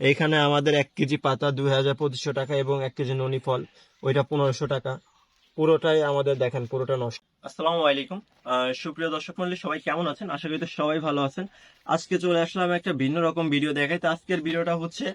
এইখানে আমাদের এক কেজি পাতা দুই হাজার পঁচিশশো টাকা এবং এক কেজি ননি ফল, ওইটা পনেরোশো টাকা। পুরোটাই আমাদের দেখেন, পুরোটা নষ্ট। আসসালামু আলাইকুম। সুপ্রিয় দর্শক মন্ডলী, সবাই কেমন আছেন? আশা করি তো সবাই ভালো আছেন। আজকে চলে আসলাম একটা ভিন্ন রকম ভিডিও দেখাই। তো আজকের ভিডিওটা হচ্ছে,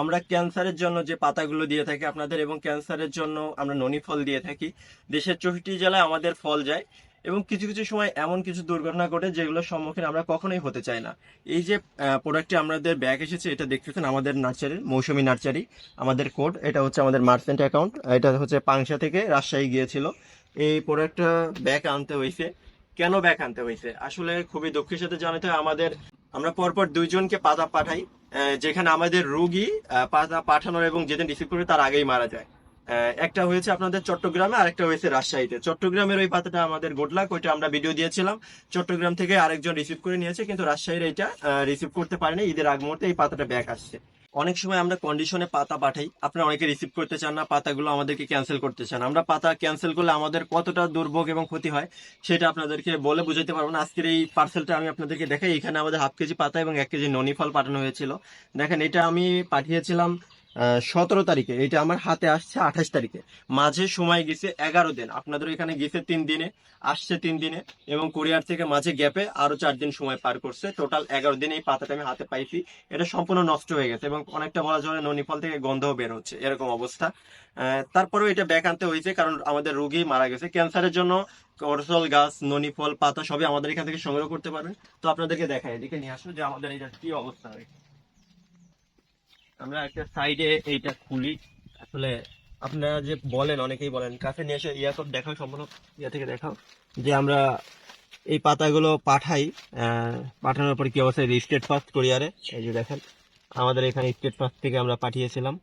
আমরা ক্যান্সারের জন্য যে পাতাগুলো দিয়ে থাকি আপনাদের এবং ক্যান্সারের জন্য আমরা ননি ফল দিয়ে থাকি। দেশের চৌষট্টি জেলায় আমাদের ফল যায়। এবং কিছু কিছু সময় এমন কিছু দুর্ঘটনা ঘটে যেগুলোর সম্মুখীন আমরা কখনোই হতে চাই না। এই যে প্রোডাক্টটি আমাদের ব্যাগ এসেছে, এটা দেখতেছেন আমাদের নার্সারির মৌসুমি নার্সারি আমাদের কোড এটা হচ্ছে আমাদের মার্চেন্ট অ্যাকাউন্ট এটা হচ্ছে পাংশা থেকে রাজশাহী গিয়েছিল। এই প্রোডাক্টটা ব্যাগ আনতে হয়েছে কেন ব্যাগ আনতে হয়েছে আসলে খুবই দুঃখের সাথে জানাতে হয়, আমাদের, আমরা পরপর দুইজনকে পাতা পাঠাই যেখানে আমাদের রোগী পাতা পাঠানোর এবং যেদিন রিসিভ করবে তার আগেই মারা যায়। একটা হয়েছে আপনাদের চট্টগ্রামে আর একটা হয়েছে রাজশাহীতে। চট্টগ্রামের ওই পাতাটা আমাদের গোডলাক ওইটা আমরা ভিডিও দিয়েছিলাম। চট্টগ্রাম থেকে আরেকজন রিসিভ করে নিয়েছে, কিন্তু রাজশাহীর এইটা রিসিভ করতে পারেনি। ঈদের আগ মুহূর্তে এই পাতাটা ব্যাক আসছে। অনেক সময় আমরা কন্ডিশনে পাতা পাঠাই, আপনারা অনেকে রিসিভ করতে চান না, পাতাগুলো আমাদেরকে ক্যান্সেল করতে চান। আমরা পাতা ক্যান্সেল করলে আমাদের কতটা দুর্ভোগ এবং ক্ষতি হয়, সেটা আপনাদেরকে বলে বুঝাইতে পারব না। আজকের এই পার্সেলটা আমি আপনাদেরকে দেখাই। এখানে আমাদের হাফ কেজি পাতা এবং এক কেজি ননি ফল পাঠানো হয়েছিল। দেখেন, এটা আমি পাঠিয়েছিলাম সতেরো তারিখে। এটা আমার হাতে আসছে আঠাশ তারিখে। মাঝে সময় গেছে এগারো দিন। আপনাদের এখানে গেছে তিন দিনে, আসছে তিন দিনে এবং কোরিয়ার থেকে মাঝে গ্যাপে আরও চার দিন সময় পার করছে। টোটাল এগারো দিন এই পাতাটা আমি হাতে পাইছি। এটা সম্পূর্ণ নষ্ট হয়ে গেছে এবং অনেকটা বলা যায় ননি ফল থেকে গন্ধও বের হচ্ছে, এরকম অবস্থা। তারপরেও এটা ব্যাক আনতে হয়েছে কারণ আমাদের রোগী মারা গেছে। ক্যান্সারের জন্য করসল, গাছ ননি ফল পাতা সবই আমাদের এখান থেকে সংগ্রহ করতে পারবেন। তো আপনাদেরকে দেখাই, এদিকে নিয়ে আসো যে আমাদের এটা কি অবস্থা আমরা একটা সাইডে এইটা খুলি। আসলে আপনারা যে বলেন, অনেকেই বলেন, কাছে নিয়ে এসে ইয়া সব দেখাও সম্পূর্ণ ইয়া থেকে দেখাও। যে আমরা এই পাতাগুলো পাঠাই পাঠানোর পর কি অবস্থায় স্টেট ফার্স্ট কোরিয়ারে এই যে দেখেন, আমাদের এখানে স্টেট ফার্স্ট থেকে আমরা পাঠিয়েছিলাম।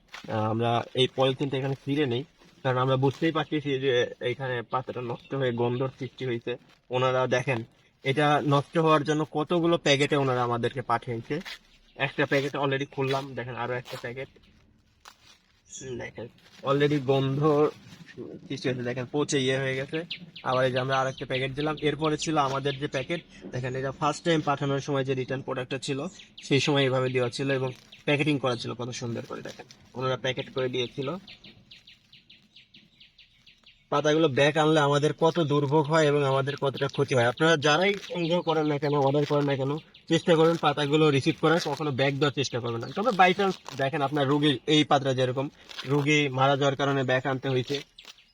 আমরা এই পলিথিনটা এখানে ফিরে নেই, কারণ আমরা বুঝতেই পারতেছি যে এইখানে পাতাটা নষ্ট হয়ে গন্ধর সৃষ্টি হয়েছে। ওনারা দেখেন, এটা নষ্ট হওয়ার জন্য কতগুলো প্যাকেটে ওনারা আমাদেরকে পাঠিয়েছে। একটা প্যাকেট অলরেডি খুললাম, দেখেন আরও একটা প্যাকেট দেখেন অলরেডি গন্ধ কিছু হয়েছে দেখেন পচে ইয়ে হয়ে গেছে। আবার এই যে আমরা আরেকটা প্যাকেট দিলাম। এরপরে ছিল আমাদের যে প্যাকেট দেখেন এটা ফার্স্ট টাইম পাঠানোর সময় যে রিটার্ন প্রোডাক্টটা ছিল, সেই সময় এভাবে দেওয়া ছিল এবং প্যাকেটিং করা ছিল, কত সুন্দর করে দেখেন। ওনারা প্যাকেট করে দিয়েছিল। পাতাগুলো ব্যাক আনলে আমাদের কত দুর্ভোগ হয় এবং আমাদের কতটা ক্ষতি হয়। আপনারা যারাই সংগ্রহ করেন না কেন অর্ডার করেন না কেন, চেষ্টা করবেন পাতাগুলো রিসিভ করার, কখনো ব্যাগ দেওয়ার চেষ্টা করবেন না। তবে বাই চান্স দেখেন আপনার রুগী এই পাত্রা যেরকম, রুগী মারা যাওয়ার কারণে ব্যাগ আনতে হয়েছে,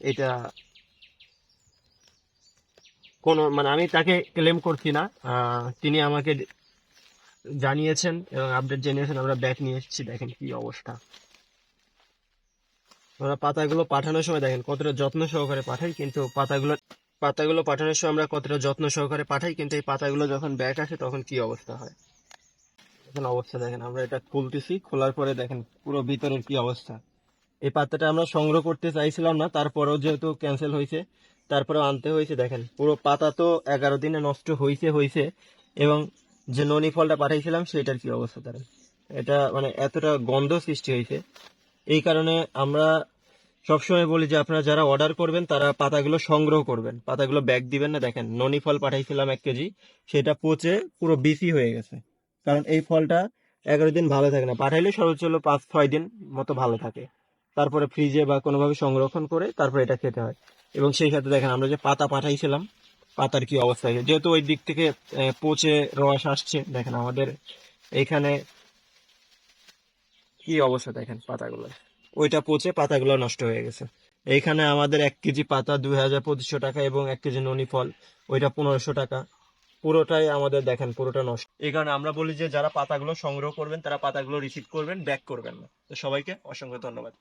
এটা কোনো মানে আমি তাকে ক্লেম করছি না তিনি আমাকে জানিয়েছেন এবং আপডেট জানিয়েছেন, আমরা ব্যাগ নিয়ে এসেছি, দেখেন কি অবস্থা। আমরা পাতাগুলো পাঠানোর সময় দেখেন কতটা যত্ন সহকারে পাঠাই, কিন্তু পাতাগুলো পাতাগুলো পাঠানোর সময় আমরা কতটা যত্ন সহকারে পাঠাই, কিন্তু এই পাতাগুলো যখন ব্যাগ আসে তখন কি অবস্থা হয়? এখন অবস্থা দেখেন, আমরা এটা খুলতেছি, খোলার পরে দেখেন পুরো ভিতরের কি অবস্থা। এই পাতাটা আমরা সংগ্রহ করতে চাইছিলাম না, তারপরেও যেহেতু ক্যান্সেল হয়েছে, তারপরেও আনতে হয়েছে, দেখেন। পুরো পাতা তো এগারো দিনে নষ্ট হয়েছে হয়েছে এবং যে ননি ফলটা পাঠাইছিলাম, সেটার কি অবস্থা, তার? এটা মানে এতটা গন্ধ সৃষ্টি হয়েছে। এই কারণে আমরা সবসময় বলি যে আপনারা যারা অর্ডার করবেন, তারা পাতাগুলো সংগ্রহ করবেন। পাতাগুলো ব্যাগ দিবেন না, দেখেন, ননি ফল পাঠাইছিলাম এক কেজি, সেটা পচে পুরো বিসি হয়ে গেছে। কারণ এই ফলটা এগারো দিন ভালো থাকে না। পাঠাইলে সর্বোচ্চ হলো পাঁচ, ছয় দিন মতো ভালো থাকে। তারপরে ফ্রিজে বা কোনোভাবে সংরক্ষণ করে তারপরে এটা খেতে হয়। এবং সেই সাথে দেখেন, আমরা যে পাতা পাঠাইছিলাম, পাতার কি অবস্থা? যেহেতু ওই দিক থেকে পচে রস আসছে, দেখেন আমাদের এইখানে কি অবস্থা দেখেন পাতাগুলো? ওইটা পচে পাতাগুলো নষ্ট হয়ে গেছে। এইখানে আমাদের এক কেজি পাতা দুই হাজার পঁচিশশো টাকা এবং এক কেজি ননি ফল, ওইটা পনেরোশো টাকা। পুরোটাই আমাদের দেখেন, পুরোটা নষ্ট। এই কারণে আমরা বলি যে, যারা পাতাগুলো সংগ্রহ করবেন, তারা পাতাগুলো রিসিভ করবেন ব্যাক করবেন না। তো সবাইকে অসংখ্য ধন্যবাদ।